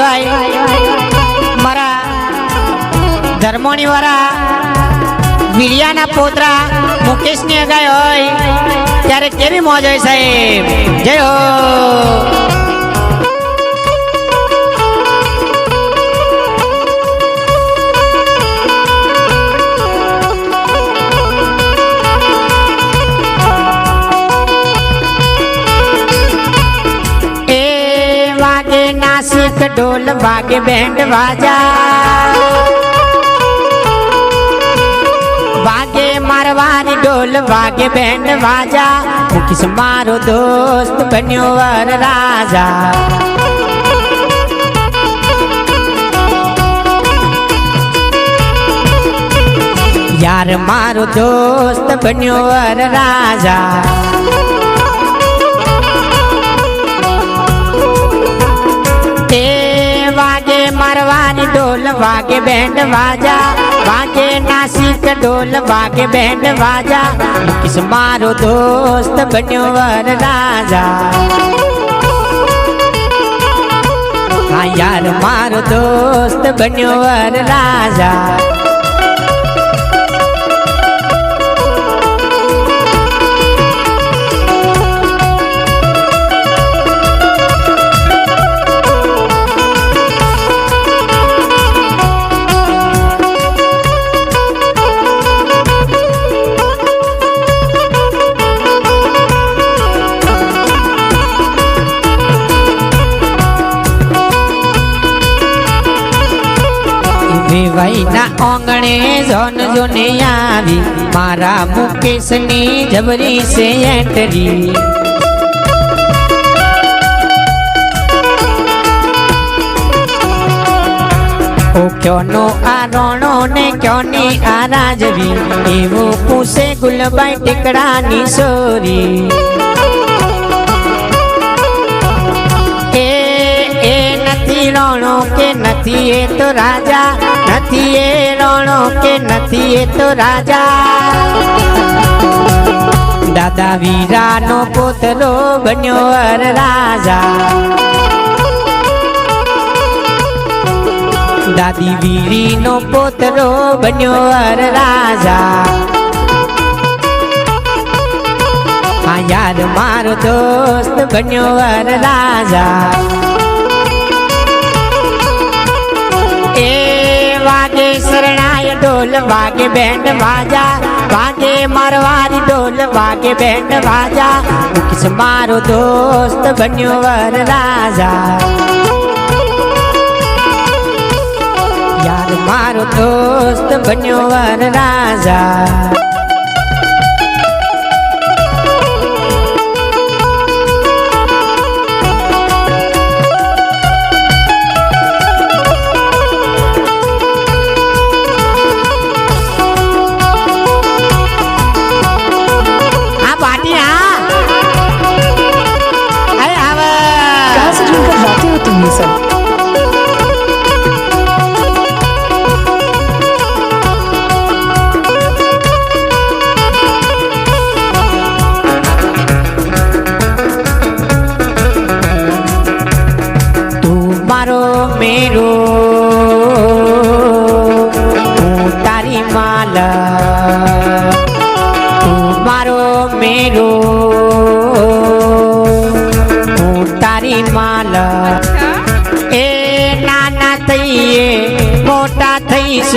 એવા મારા ધર્મોની વાળા વીડિયાના પોતરા મુકેશની અગાય હોય, ત્યારે કેવી મોજ હોય સાહેબ? જય હો! નાસિક ઢોલ વાગે બેન્ડ વાજા. વાગે મારવાની ઢોલ, વાગે બેન્ડ વાજા. મુકીશ મારો દોસ્ત બન્યો વર રાજા. યાર મારો દોસ્ત બન્યો વર રાજા. ઢોલ વાગે બેન્ડ વાજા વાગે નાસિક ઢોલ વાગે બેન્ડ વાજા કિસ મારો દોસ્ત બન્યો વર રાજા હા યાર મારો દોસ્ત બન્યો વર રાજા વેવાઈના ઓંગણે જોન જોને આવી, મારા મુકેશની જબરી સે એન્ટરી. ઓ ક્યોનો આ રોણો ને ક્યોની આ રાજવી? એવું પૂછે ગુલબાઈ ટીકડાની સોરી. રોણો કે નથી એ તો રાજા, નથી એ રણો કે નથી એ તો રાજા. દાદા વીરાનો પોતરો બન્યો અર રાજા. દાદી વીરીનો પોતરો બન્યો અર રાજા. યાર મારો દોસ્ત બન્યો વર રાજા. શરણાય ઢોલ વાગે બેન્ડ વાજા, વાગે મારવારી ઢોલ વાગે બેન્ડ વાજા. મુકેશ મારો દોસ્ત બન્યો વર રાજા. યાર મારો દોસ્ત બન્યો વર રાજા.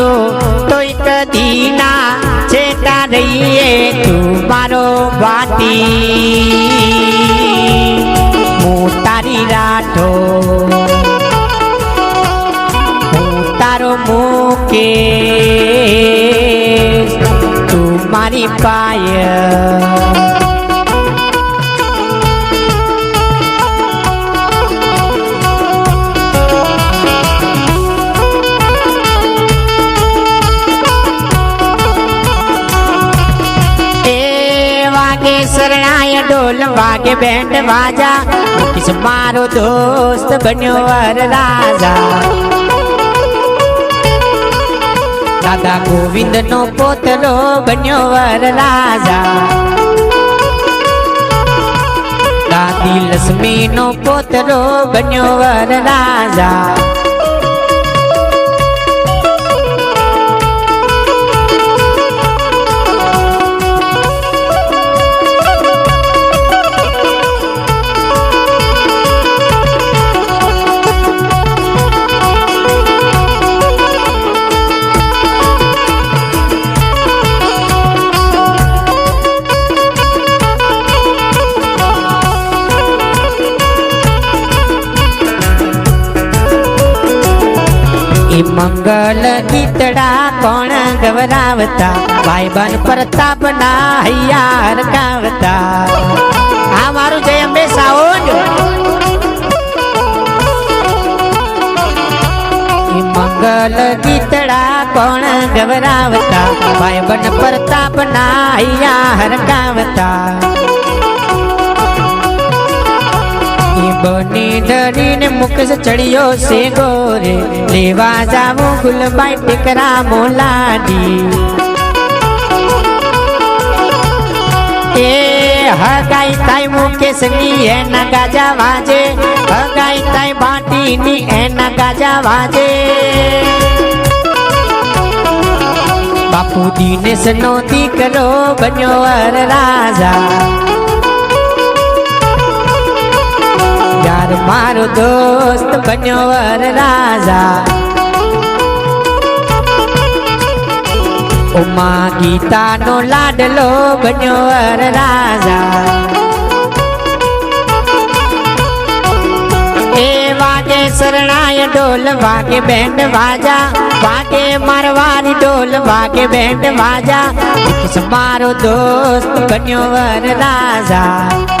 रो तोई कदीना चेता रहिए तुम्हारो बाती मुतारी राठो मुतारो मुके तुम्हारी पाया શરણાય ઢોલ વાગે બેન્ડ વાજા. મુકેશ મારો દોસ્ત બન્યો વર રાજા. દાદા ગોવિંદ નો પોતરો બન્યો વર રાજા. દાદી લક્ષ્મી નો પોતરો બન્યો વર રાજા. એ મંગલ ગીતડા કોણ ગવરાવતા? ભાઈબંધ પ્રતાપ ના હૈયાર હરકાવતા આ મારું જય અંબે સાઉન્ડ મંગલ ગીતડા કોણ ગવરાવતા? ભાઈબંધ પ્રતાપ ના હૈયા હરકાવતા બની ડરીને મુકસ ચડ્યો છે ગોરે લેવા જાવું ગુલબાઈ ટેકરા મોલાડી. એ હગાઈ તાઈ મુકેશની, એના ગાજા વાજે. હગાઈ તાઈ બાટીની, એના ગાજા વાજે. બાપુ દિનેશ નો દીકરો બન્યો અર રાજા યાર મારો દોસ્ત બન્યો વર રાજા. ઉમા ગીતાનો લાડલો બન્યો વર રાજા. એ વાગે શરણાય ઢોલ વાગે બેન્ડ વાજા. વાગે મારવાની ઢોલ વાગે બેન્ડ વાજા. મારો દોસ્ત બન્યો વર રાજા.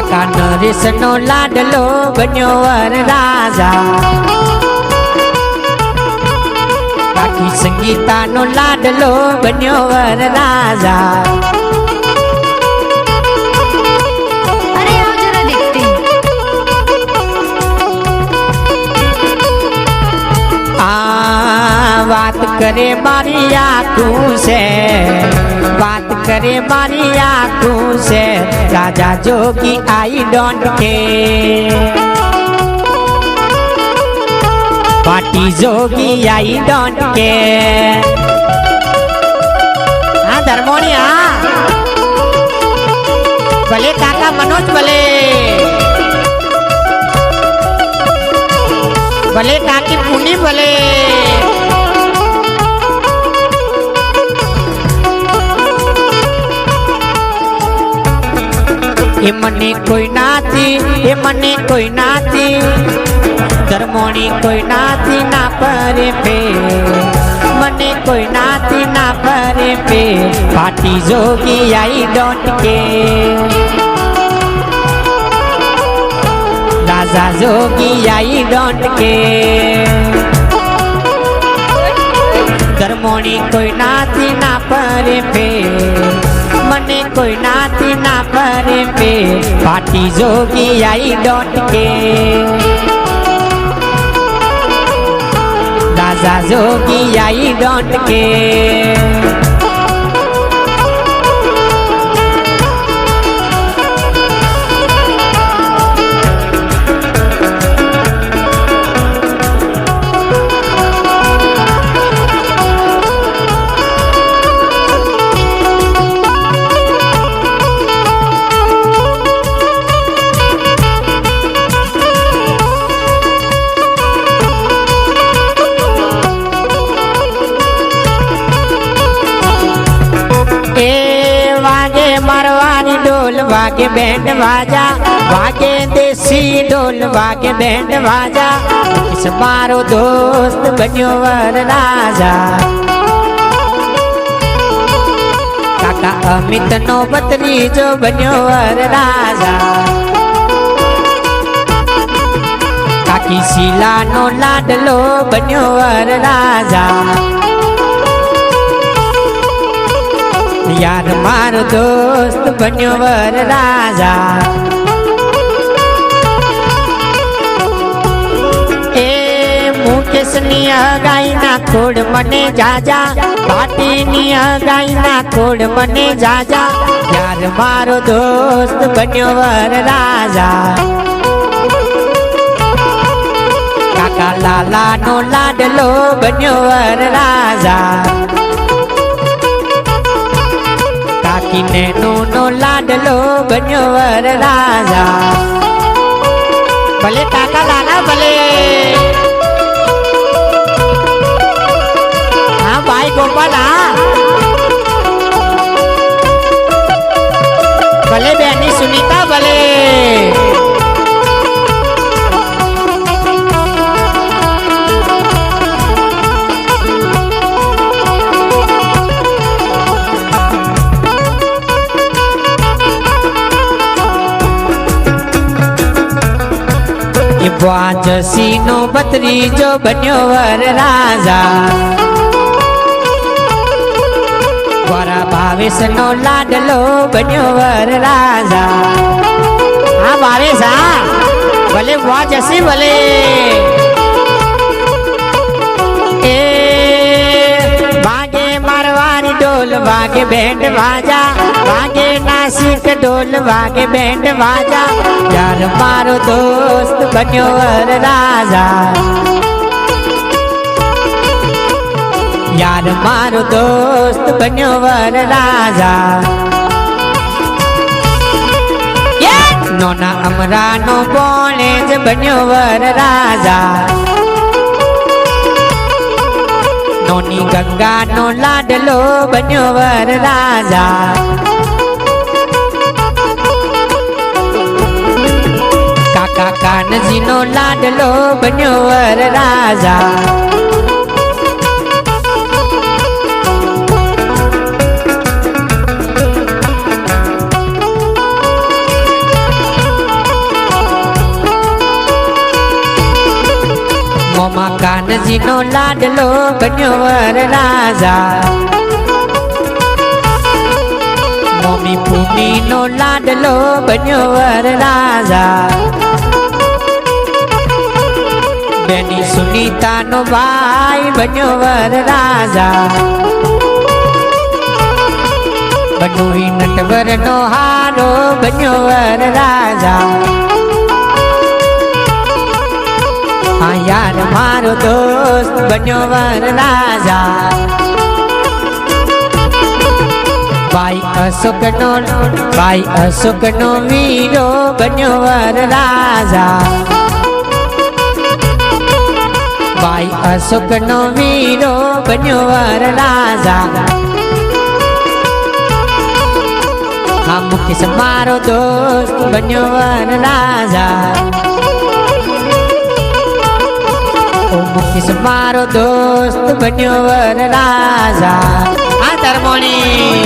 કાકા નરેશ નો લાડલો બન્યો વર રાજા. કાકી સંગીતા નો લાડલો બન્યો વર રાજા. વાત કરે મારી આખું છે. વાત કરે મારી આખું છે રાજા જોગી આઈ ડોન્ટ કે પાટી જોગી આઈ ડોન્ટ કે હા ધર્મોની હા ભલે કાકા મનોજ ભલે ભલે કાકી પુની ભલે એ મને કોઈ નાથી, એ મને કોઈ નાથી. ધર્મોની કોઈ નાથી ના પરે પે. મને કોઈ નાથી ના પરે પે. પાટી જોગી આઈ ડોન્ટ કે. રાજા જોગી આઈ ડોન્ટ કે. ધર્મોની કોઈ નાથી ના પરે પે. મને કોઈ નાથી ના પરે પે. પાટી જોગી આઈ ડોન્ટ કે. રાજા જોગી આઈ ડોન્ટ કે. ડોલ વાગે બેન્ડ વાજા વાગે દેશી ડોલ વાગે બેન્ડ વાજા કિસ મારો દોસ્ત બન્યો વર રાજા કાકા અમિત નો જો બન્યો વર રાજા કાકી શીલા નો લાડલો બન્યો વર રાજા યાર મારો દોસ્ત બન્યો વર રાજા. એ મુકે મુકેશની અગાઈના ખોડ મને જાજા. પાટીની અગાઈના ખોડ મને જાજા. યાર મારો દોસ્ત બન્યો વર રાજા. કાકા લાલાનો લાડલો બન્યો વર રાજા. કાકી નેનો લાડલો બન્યો વર રાજા. ભલે કાકા લાલા ભલે. હા, ભાઈ ગોપાલ, હા. ભલે બેની સુનીતા ભલે. એ વાજસી નો બત્રીજો બન્યો વર રાજા. વરા ભાવેશ નો લાડલો બન્યો વર રાજા. હા ભાવેશ હા. ભલે વાજસી ભલે. એ વાગે મારવાની ડોલ, વાગે બેન્ડ વાજા, વાગે નાસિક ઢોલ વાગે બેન્ડ વાજા. યાર મારો દોસ્ત બન્યો વર રાજા. યાર મારો દોસ્ત બન્યો વર રાજા. નોના અમરાનો બોલે જ બન્યો વર રાજા. નોની ગંગાનો લાડલો બન્યો વર રાજા. કાકા કાનજીનો લાડલો બન્યો વર રાજા. મોમા કાનજીનો લાડલો બન્યો વર રાજા. મમ્મી પૂનીનો લાડલો બન્યો વર રાજા. બેની સુનીતાનો ભાઈ બન્યો વર રાજા. બનુઈ નટવરનો હારો બન્યો વર રાજા. હા યાર, મારો દોસ્ત બન્યો વર રાજા. ભાઈ અશોકનો ભાઈ અશોકનો વીરો બન્યો વર રાજા. ભાઈ અશોકનો વીરો બન્યો વર રાજા હા, મુકેશ મારો દોસ્ત બન્યો વર રાજા ઓ, મુકેશ મારો દોસ્ત બન્યો વર રાજા આ ધર્મોણી.